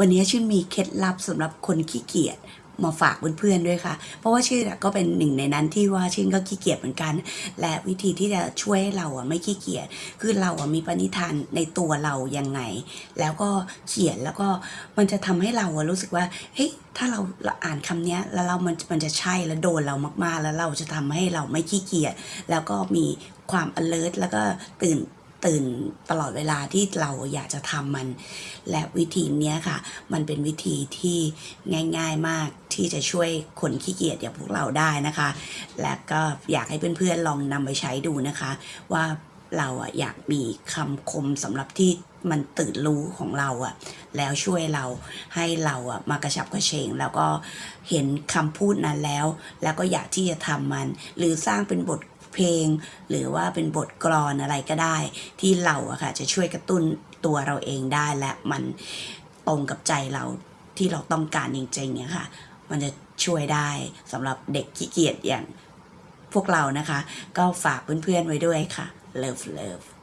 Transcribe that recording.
วันนี้ชื่นมีเคล็ดลับสำหรับคนขี้เกียจมาฝากเพื่อนๆด้วยค่ะ เพราะว่าชื่นอก็เป็นหนึ่งในนั้นที่ว่าชื่นก็ขี้เกียจเหมือนกัน และวิธีที่จะช่วยให้เราอะไม่ขี้เกียจคือเราอะมีปณิธานในตัวเรายังไง แล้วก็เขียนแล้วก็มันจะทำให้เราอะรู้สึกว่าเฮ้ยถ้าเราเราอ่านคำนี้แล้วเรามันมันจะใช่แล้วโดนเรามากๆ แล้วเราจะทำให้เราไม่ขี้เกียจแล้วก็มีความ alert แล้วก็ตื่น ตื่นตลอดเวลาที่เราอยากจะทำมัน และวิธีนี้ค่ะ มันเป็นวิธีที่ง่าย ๆมากที่จะช่วยคนขี้เกียจอย่างพวกเราได้นะคะ และก็อยากให้เพื่อนๆลองนำไปใช้ดูนะคะ ว่า เราอะอยากมีคำคมสำหรับที่มันตื่นรู้ของเราอะแล้วช่วยเราให้เราอะมากระชับกระเฉง แล้วก็เห็นคำพูดนั้นแล้ว แล้วก็อยากที่จะทำมัน หรือสร้างเป็นบทเพลง หรือว่าเป็นบทกลอนอะไรก็ได้ ที่เราอะค่ะจะช่วยกระตุ้นตัวเราเองได้และมันตรงกับใจเราที่เราต้องการจริงๆเนี่ยค่ะ มันจะช่วยได้สำหรับเด็กขี้เกียจอย่างพวกเรานะคะ ก็ฝากเพื่อนๆไว้ด้วยค่ะ Love, love.